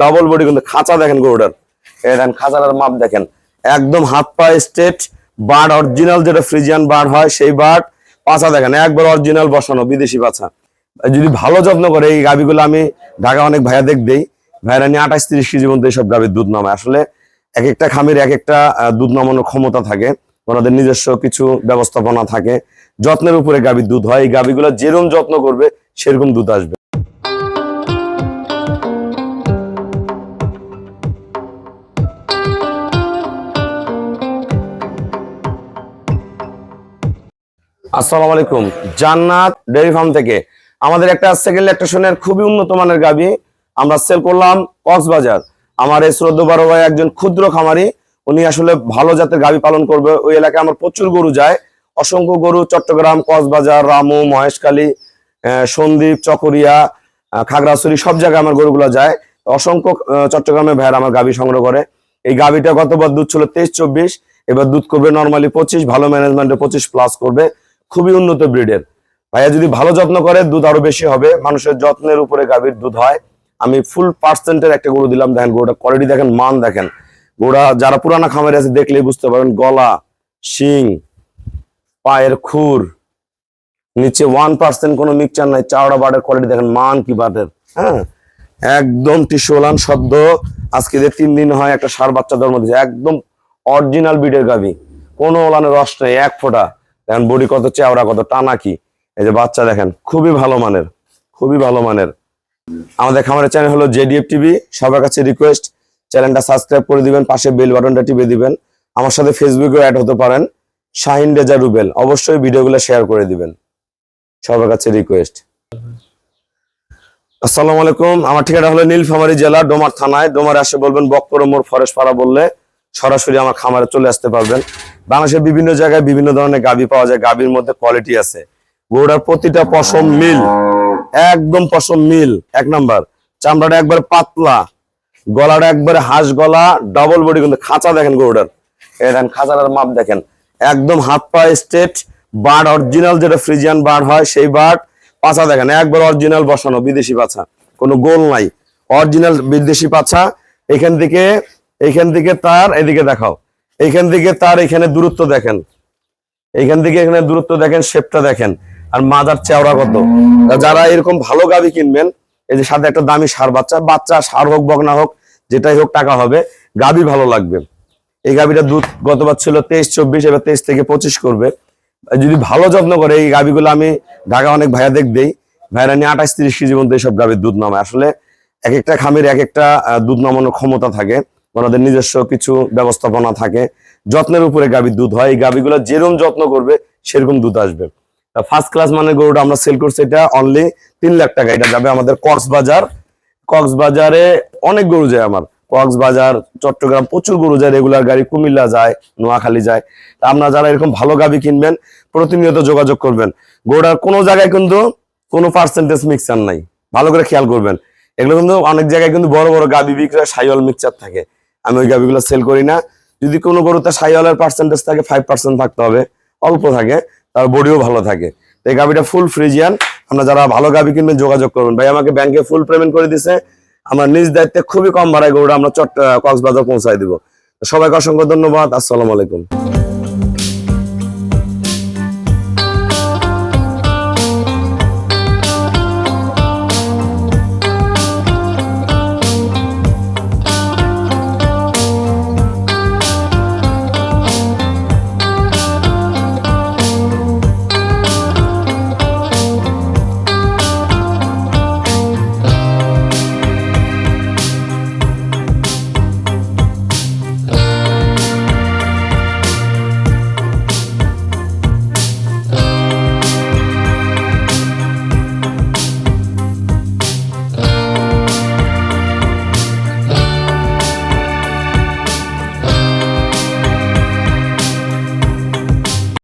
Double body কিন্তু খাঁচা দেখেন গরুটার। দেখেন, খাঁচাটার মাপ দেখেন। একদম হাত পা স্টেট বার্ড অরিজিনাল যেটা ফ্রিজিয়ান বার্ড হয়, সেই বার্ড পাছা দেখেন, একবার অরিজিনাল বসানো, বিদেশি পাছা। যদি ভালো যত্ন করে, এই গাভিগুলো আমি ঢাকা অনেক ভাইয়া দেখবেই ভাইরা নিয়ে আঠাশ তিরিশ কেজির মধ্যে সব গাভীর দুধ নামায়। আসলে এক একটা খামির এক একটা দুধ নামানোর ক্ষমতা থাকে। ওনাদের নিজস্ব কিছু ব্যবস্থাপনা থাকে। যত্নের উপরে গাভীর দুধ হয়। এই গাভীগুলো যেরকম যত্ন করবে, সেরকম দুধ আসবে। আসসালামু আলাইকুম। জান্নাত ডেয়ারি ফার্ম থেকে। আমাদের একটা সেকেন্ড ইলেকট্রিশনের খুবই উন্নত মানের গাবি আমরা সেল করলাম কক্সবাজার। আমার এই শ্রদ্ধ বড় ভাই একজন ক্ষুদ্র খামারি। উনি আসলে ভালো জাতের গাবি পালন করবে। ওই এলাকায় আমার প্রচুর গরু যায়। অসংখ্য গরু চট্টগ্রাম কক্সবাজার রামু মহেশখালী আহ, সন্দ্বীপ চকরিয়া খাগড়াছড়ি সব জায়গায় আমার গরুগুলো যায়। অসংখ্য চট্টগ্রামে ভাইয়ের আমার গাবি সংগ্রহ করে। এই গাবিটা গতবার দুধ ছিল তেইশ চব্বিশ এবার দুধ করবে নর্মালি পঁচিশ ভালো ম্যানেজমেন্টে পঁচিশ প্লাস করবে। খুবই উন্নত ব্রিডের ভাইয়া যদি ভালো যত্ন করে, দুধ আরও বেশি হবে। মানুষের যত্নের উপরে গাভীর দুধ হয়। আমি ফুল পার্সেন্টের একটা গরু দিলাম। দেখেন গরুটা কোয়ালিটি দেখেন, মান দেখেন। গরুটা যারা পুরানা খামারে আছে, দেখলেই বুঝতে পারেন গলা, শিং, পায়ের খুর, নিচে ওয়ান পার্সেন্ট কোনো মিক্সচার নাই, চাওড়া বাটের কোয়ালিটি দেখেন, মান কি বাটের হ্যাঁ? একদম টিসোলান শব্দ আজকে যে তিন দিন হয়, একটা সার বাচ্চা জন্ম দিয়েছে। একদম অরিজিনাল বিডের গাভী। কোনো ওলানের রস নেই, এক ফোঁটা। দেখেন বডি কত চেওড়া, কত টানা কি? এই যে বাচ্চা দেখেন, খুবই ভালো মানের, খুবই ভালো মানের। আমাদের খামারের চ্যানেল হলো জেডিএফ টিভি, সবার কাছে রিকোয়েস্ট চ্যানেলটা সাবস্ক্রাইব করে দিবেন, পাশে বেল বাটনটা টিপে দিবেন। আমার সাথে ফেসবুকেও অ্যাড হতে পারেন, শাহিন রেজা রুবেল। অবশ্যই ভিডিওগুলো শেয়ার করে দিবেন। সবার কাছে রিকোয়েস্ট আসসালামু আলাইকুম, আমার ঠিকানা হলো নীলফামারী জেলা, ডোমার থানায়। ডোমারে আসে বলবেন বক্কর ফরেস্ট পাড়া বললে। সরাসরি আমার খামারে চলে আসতে পারবেন। বাংলাদেশের বিভিন্ন জায়গায় বিভিন্ন ধরনের গাবি পাওয়া যায়। গাবির মধ্যে কোয়ালিটি আছে। গরুটার প্রতিটা পশম মিল, একদম পশম মিল, এক নাম্বার। চামড়াটা একবার পাতলা, গলাটা একবারে হাঁস গলা ডবল বডি কিন্তু খাঁচা দেখেন গরুটার। দেখেন খাঁচাটার মাপ দেখেন। একদম হাত পা স্টেট বার্ড অরিজিনাল যেটা ফ্রিজিয়ান বার্ড হয়, সেই বার্ড পাছা দেখেন। একবার অরিজিনাল বসানো, বিদেশি পাছা। কোনো গোল নাই। অরিজিনাল বিদেশি পাছা। এখান থেকে এইখান থেকে তার এদিকে দেখাও। এইখান থেকে তার এখানে দূরত্ব দেখেন। এইখান থেকে এখানে দূরত্ব দেখেন শেপটা দেখেন। আর মাদার চেওড়া কত। যারা এরকম ভালো গাবি কিনবেন, এই যে সাথে একটা দামি সার বাচ্চা বাচ্চা সার হোক বকনা হোক, যেটাই হোক টাকা হবে, গাবি ভালো লাগবে। এই গাবিটা দুধ গতবার ছিল তেইশ চব্বিশ, এবার তেইশ থেকে পঁচিশ করবে। যদি ভালো যত্ন করে এই গাবিগুলো আমি ঢাকা অনেক ভাইয়া দেখ দেই। ভাইরা নিয়ে আঠাশ তিরিশ কেজি মধ্যে সব গাবির দুধ নামায়। আসলে এক একটা খামির এক একটা দুধ নামানোর ক্ষমতা থাকে। ওনাদের নিজস্ব কিছু ব্যবস্থাপনা থাকে। যত্নের উপরে গাভীর দুধ হয়। এই গাভীগুলো যেরকম যত্ন করবে, সেরকম দুধ আসবে। ফার্স্ট ক্লাস মানে গরুটা আমরা সেল করছি এটা অনলি তিন লাখ টাকা। এটা যাবে আমাদের কক্সবাজার। কক্সবাজারে অনেক গরু যায় আমার। কক্সবাজার, চট্টগ্রাম প্রচুর গরু যায়। রেগুলার গাড়ি কুমিল্লা যায়, নোয়াখালী যায়। তা আপনারা যারা এরকম ভালো গাভী কিনবেন, প্রতিনিয়ত যোগাযোগ করবেন। গরুটার কোনো জায়গায় কিন্তু কোনো পার্সেন্টেজ মিক্সার নাই। ভালো করে খেয়াল করবেন। এগুলো কিন্তু অনেক জায়গায় কিন্তু বড় বড় গাভী বিক্রয় সাইওয়াল মিক্সচার থাকে। আমি ওই গাভিগুলো সেল করি না। যদি কোনো গরুতে সাইওয়ালার পার্সেন্টেজ থাকে ফাইভ পার্সেন্ট থাকতে হবে। অল্প থাকে, তার বডিও ভালো থাকে। তো এই গাভিটা ফুল ফ্রিজিয়ান আমরা যারা ভালো গাভি কিনবেন, যোগাযোগ করবেন। ভাই আমাকে ব্যাংকে ফুল পেমেন্ট করে দিছে। আমরা নিজ দায়িত্বে খুবই কম ভাড়ায় গরুটা আমরা চট কক্সবাজার পৌঁছায় দিব। সবাইকে অসংখ্য ধন্যবাদ। আসসালামু আলাইকুম।